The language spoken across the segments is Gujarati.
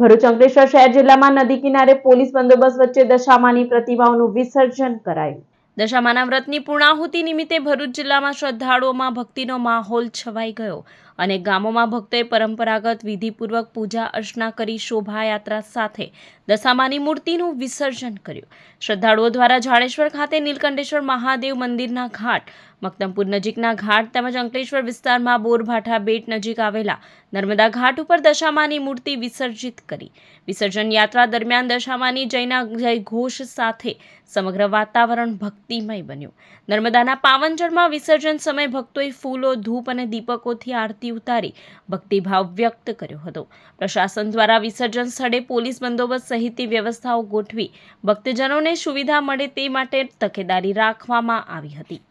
ભરૂચ અંકલેશ્વર શહેર જિલ્લામાં નદી કિનારે પોલીસ બંદોબસ્ત વચ્ચે દશામાની પ્રતિમાઓનું વિસર્જન કરાયું. દશામાના વ્રતની પૂર્ણાહુતિ નિમિત્તે ભરૂચ જિલ્લામાં શ્રદ્ધાળુઓમાં ભક્તિનો માહોલ છવાઈ ગયો. અને ગામોમાં ભક્તોએ પરંપરાગત વિધિપૂર્વક પૂજા અર્ચના કરી શોભાયાત્રા સાથે દશામાની મૂર્તિનું વિસર્જન કર્યું. શ્રદ્ધાળુઓ દ્વારા જાડેશ્વર ખાતે નીલકંઠેશ્વર મહાદેવ મંદિરના ઘાટ મક્તમપુર નજીકના ઘાટ તેમજ અંકલેશ્વર વિસ્તારમાં બોરભાઠા બેટ નજીક આવેલા નર્મદા ઘાટ ઉપર દશામાની મૂર્તિ વિસર્જિત કરી. વિસર્જન યાત્રા દરમિયાન દશામાની જયના જય ઘોષ સાથે સમગ્ર વાતાવરણ ભક્તિમય બન્યું. નર્મદાના પાવનજળમાં વિસર્જન સમયે ભક્તોએ ફૂલો, ધૂપ અને દીપકોથી આરતી ઉતારી ભક્તિભાવ વ્યક્ત કર્યો હતો. પ્રશાસન દ્વારા વિસર્જન સ્થળે પોલીસ બંદોબસ્ત સહિતની વ્યવસ્થાઓ ગોઠવી ભક્તજનોને સુવિધા મળે તે માટે તકેદારી રાખવામાં આવી હતી.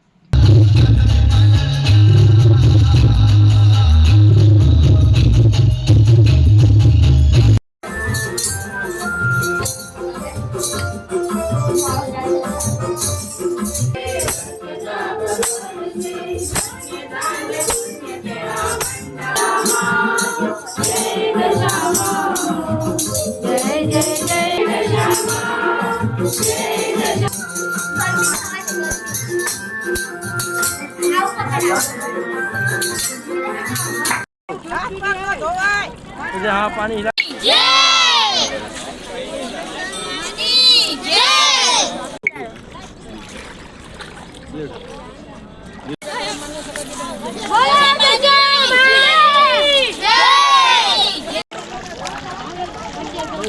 હા પાણી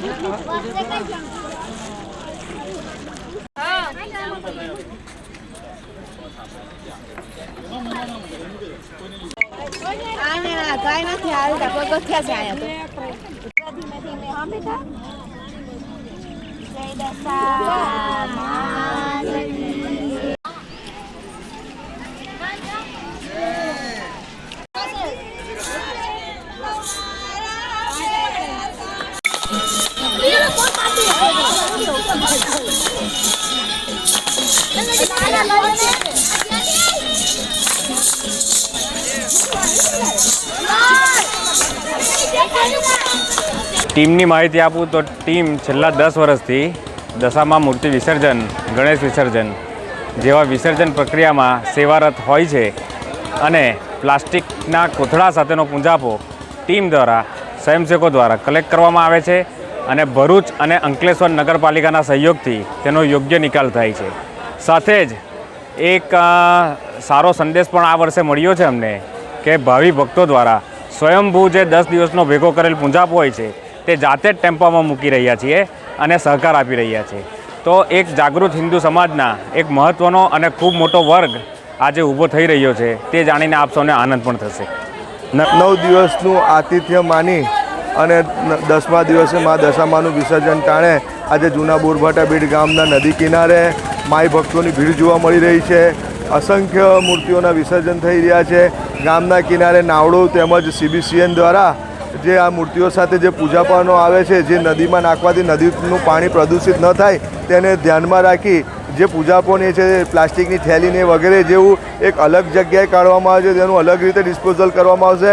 આને ના કાંઈ નથી હાલતા પગથિયા છે અહીંયા તો ધીમે ધીમે જય દશા. ટીમની માહિતી આપું તો ટીમ છેલ્લા દસ વર્ષથી દશામાં મૂર્તિ વિસર્જન, ગણેશ વિસર્જન જેવા વિસર્જન પ્રક્રિયામાં સેવારત હોય છે અને પ્લાસ્ટિકના કોથળા સાથેનો પૂંજાપો ટીમ દ્વારા, સ્વયંસેવકો દ્વારા કલેક્ટ કરવામાં આવે છે અને ભરૂચ અને અંકલેશ્વર નગરપાલિકાના સહયોગથી તેનો યોગ્ય નિકાલ થાય છે. સાથે જ એક સારો સંદેશ પણ આ વર્ષે મળ્યો છે અમને. કે ભાવિ ભક્તો દ્વારા સ્વયંભૂ જે દસ દિવસનો ભેગો કરેલ પૂંજાપ હોય છે, તે જાતે જ ટેમ્પામાં મૂકી રહ્યા છીએ અને સહકાર આપી રહ્યા છે તો એક જાગૃત હિન્દુ સમાજના એક મહત્ત્વનો અને ખૂબ મોટો વર્ગ આજે ઊભો થઈ રહ્યો છે, તે જાણીને આપ સૌને આનંદ પણ થશે. નવ દિવસનું આતિથ્ય માની અને દસમા દિવસે મા દશામાનું વિસર્જન ટાણે આજે જૂના બોરભાટા બીડ ગામના નદી કિનારે માઈ ભક્તોની ભીડ જોવા મળી રહી છે. અસંખ્ય મૂર્તિઓના વિસર્જન થઈ રહ્યા છે. ગામના કિનારે નાવડો તેમજ સીબીસીએન દ્વારા જે આ મૂર્તિઓ સાથે જે પૂજાપાનો આવે છે, જે નદીમાં નાખવાથી નદીનું પાણી પ્રદૂષિત ન થાય, તેને ધ્યાનમાં રાખી જે પૂજાપોની છે, પ્લાસ્ટિકની થેલીને વગેરે જેવું એક અલગ જગ્યાએ કાઢવામાં આવે છે, તેનું અલગ રીતે ડિસ્પોઝલ કરવામાં આવશે.